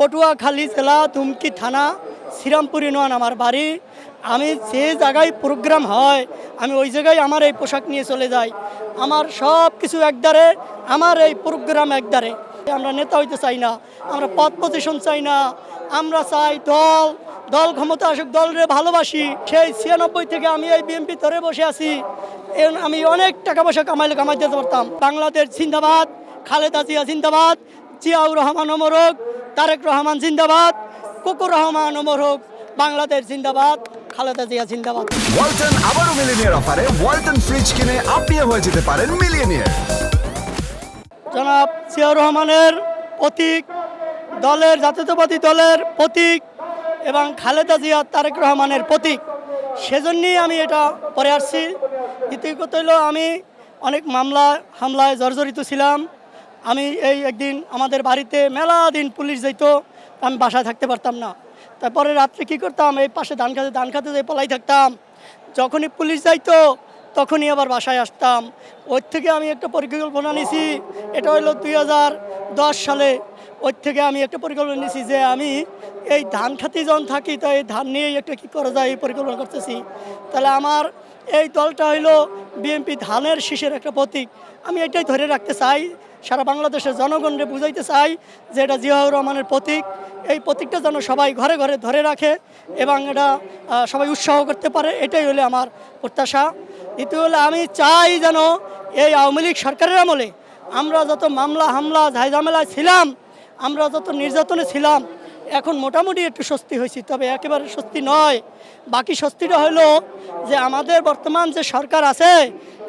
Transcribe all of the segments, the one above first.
পটুয়াখালী জেলা, ধুমকি থানা, শ্রীরামপুর ইউনিয়ন আমার বাড়ি। আমি যে জায়গায় প্রোগ্রাম হয়, আমি ওই জায়গায় আমার এই পোশাক নিয়ে চলে যাই। আমার সব কিছু একদারে আমার এই প্রোগ্রাম একদারে আমরা নেতা হইতে চাই না, আমরা পদ পজিশন চাই না। আমরা চাই দল দল ক্ষমতা আসুক দলরে ভালোবাসি। সেই ছিয়ানব্বই থেকে আমি এই বিএনপি ধরে বসে আছি। আমি অনেক টাকা পয়সা কামাইলে কামাইতে পারতাম। বাংলাদেশ জিন্দাবাদ, খালেদা জিয়া জিন্দাবাদ, জিয়াউর রহমান অমরক তারেক রহমান জিন্দাবাদ কুকুর রহমান অমরক বাংলাদেশ জিন্দাবাদ খালেদা জিয়া জিন্দাবাদ। ওয়ালটন আবারও মিলিনিয়ার অফারে ওয়ালটন ফ্রিজ কিনে আপনিও হয়ে যেতে পারেন মিলিয়নিয়ার। জনাব জিয়াউর রহমানের প্রতীক দলের জাতীয়তাবাদী দলের প্রতীক এবং খালেদা জিয়া তারেক রহমানের প্রতীক। সেজন্যই আমি এটা পরে আসছি। দ্বিতীয় কথা হলো আমি অনেক মামলা হামলায় জর্জরিত ছিলাম। আমি এই একদিন আমাদের বাড়িতে মেলা দিন পুলিশ যাইতো, আমি বাসায় থাকতে পারতাম না। তারপরে রাত্রে কী করতাম, এই পাশে ধান খাতে ধান খাতে যাই পলাই থাকতাম। যখনই পুলিশ যাইতো, তখনই আবার বাসায় আসতাম। ওর থেকে আমি একটা পরিকল্পনা নিছি, এটা হলো দু হাজার দশ সালে। ওর থেকে আমি একটা পরিকল্পনা নিছি যে আমি এই ধান খাতে যখন থাকি, তো এই ধান নিয়েই একটা কী করা যায়, এই পরিকল্পনা করতেছি। তাহলে আমার এই দলটা হইল বিএনপি ধানের শীষের একটা প্রতীক। আমি এটাই ধরে রাখতে চাই, সারা বাংলাদেশের জনগণকে বুঝাইতে চাই যে এটা জিয়াউর রহমানের প্রতীক। এই প্রতীকটা যেন সবাই ঘরে ঘরে ধরে রাখে এবং এটা সবাই উৎসাহ করতে পারে, এটাই হলে আমার প্রত্যাশা। দ্বিতীয় হলে আমি চাই যেন এই আওয়ামী লীগ সরকারের আমলে আমরা যত মামলা হামলা ঝাইঝামেলায় ছিলাম, আমরা যত নির্যাতনে ছিলাম এখন মোটামুটি একটু স্বস্তি হয়েছি, তবে একেবারে স্বস্তি নয়। বাকি স্বস্তিটা হলো যে আমাদের বর্তমান যে সরকার আছে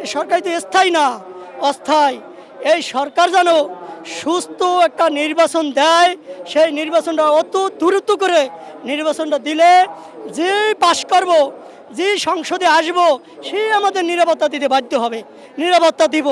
এই সরকার তো স্থায়ী না, অস্থায়ী। এই সরকার যেন সুস্থ একটা নির্বাচন দেয়, সেই নির্বাচনটা অত দ্রুত করে নির্বাচনটা দিলে যে পাশ করব, যে সংসদে আসব, সে আমাদের নিরাপত্তা দিতে বাধ্য হবে, নিরাপত্তা দিব।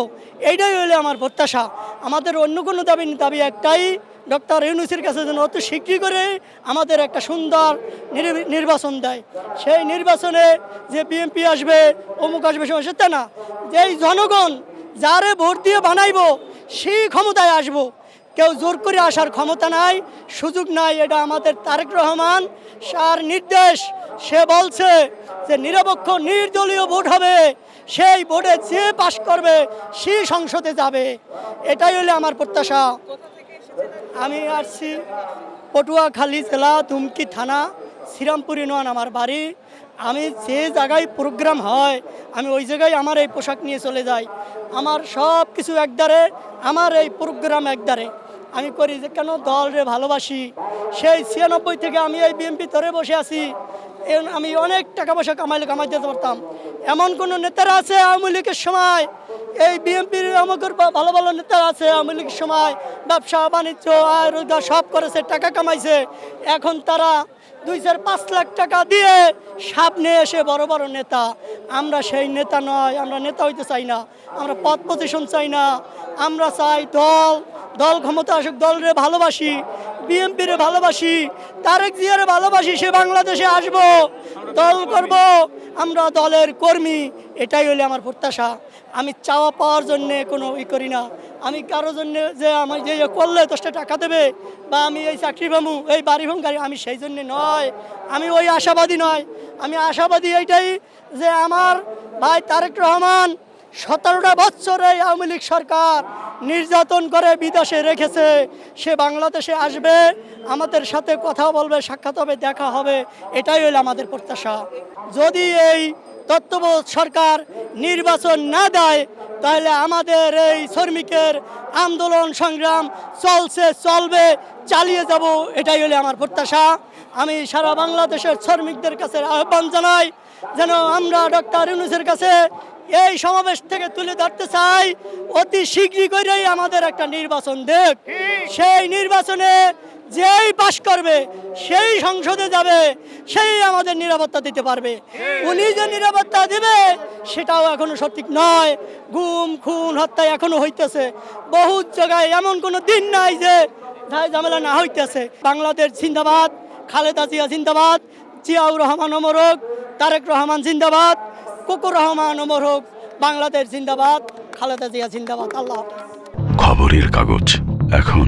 এইটাই হলে আমার প্রত্যাশা। আমাদের অন্য কোনো দাবি দাবি একটাই ডক্টর ইউনুসের কাছে যেন অত শীঘ্রই করে আমাদের একটা সুন্দর নির- নির্বাচন দেয়। সেই নির্বাচনে যে বিএনপি আসবে, অমুক আসবে সেটা না। যেই জনগণ যারে ভোট দিয়ে বানাইব, সেই ক্ষমতায় আসব। কেউ জোর করে আসার ক্ষমতা নাই, সুযোগ নাই, এটা আমাদের তারেক রহমান সার নির্দেশ। সে বলছে যে নিরপেক্ষ, নির্দলীয় ভোট হবে, সেই ভোটে যে পাশ করবে, সে সংসদে যাবে। এটাই হলে আমার প্রত্যাশা। আমি আসছি পটুয়াখালী জেলা ধুমকি থানা, শ্রীরামপুর ইউনিয়ন আমার বাড়ি। আমি যে জায়গায় প্রোগ্রাম হয়, আমি ওই জায়গায় আমার এই পোশাক নিয়ে চলে যাই। আমার সব কিছু একদারে আমার এই প্রোগ্রাম একদারে আমি করি যে, কেন দলরে ভালোবাসি? সেই ছিয়ানব্বই থেকে আমি এই বিএনপি ধরে বসে আছি। আমি অনেক টাকা পয়সা কামাইলে কামাই দিতে পারতাম। এমন কোনো নেতারা আছে আওয়ামী লীগের সময়? এই বিএনপির আমাদের ভালো ভালো নেতারা আছে আওয়ামী লীগের সময়? ব্যবসা, বাণিজ্য, আয়, রোজগার সব করেছে, টাকা কামাইছে। এখন তারা দুই চার পাঁচ লাখ টাকা দিয়ে সামনে এসে বড় বড় নেতা। আমরা সেই নেতা নয়, আমরা নেতা হইতে চাই না, আমরা পদ পজিশন চাই না। আমরা চাই দল দল ক্ষমতা আসুক, দলরে ভালোবাসি বিএনপিরে ভালোবাসি, তারেক জিয়ারে ভালোবাসি, সে বাংলাদেশে আসব, দল করব, আমরা দলের কর্মী, এটাই হলে আমার প্রত্যাশা। আমি চাওয়া পাওয়ার জন্যে কোনো ই করি না। আমি কারও জন্য যে আমার যে করলে দশটা টাকা দেবে বা আমি এই চাকরি পামু, এই বাড়ি ভাঙ গাড়ি আমি সেই জন্যে নয়। আমি ওই আশাবাদী নয়। আমি আশাবাদী এইটাই যে আমার ভাই তারেক রহমান সতেরোটা বছর এই আওয়ামী লীগ সরকার নির্যাতন করে বিদেশে রেখেছে। সে বাংলাদেশে আসবে, আমাদের সাথে কথা বলবে, সাক্ষাৎ হবে, দেখা হবে, এটাই হলো আমাদের প্রত্যাশা। যদি এই তত্ত্ববোধ সরকার নির্বাচন না দেয় তাহলে আমাদের এই শ্রমিকের আন্দোলন সংগ্রাম চলছে চলবে চালিয়ে যাব এটাই হলে আমার প্রত্যাশা। আমি সারা বাংলাদেশের শ্রমিকদের কাছে আহ্বান জানাই যেন আমরা ডক্টর ইউনুসের কাছে এই সমাবেশ থেকে তুলে ধরতে চাই অতি শীঘ্রই করেই আমাদের একটা নির্বাচন দেখ। সেই নির্বাচনে যেই পাশ করবে সেই সংসদে যাবে সেই আমাদের নিরাপত্তা দিতে পারবে। উনি যে নিরাপত্তা দিবে সেটাও এখনও সঠিক নয়। গুম খুন হত্যা এখনও হইতেছে। বহু জায়গায় এমন কোনো দিন নাই যে ঝামেলা না হইতেছে। বাংলাদেশ জিন্দাবাদ খালেদা জিয়া জিন্দাবাদ জিয়াউর রহমান অমর হোক তারেক রহমান জিন্দাবাদ কুকুর রহমান অমর হোক বাংলাদেশ জিন্দাবাদ খালেদা জিয়া জিন্দাবাদ। আল্লাহ খবরের কাগজ এখন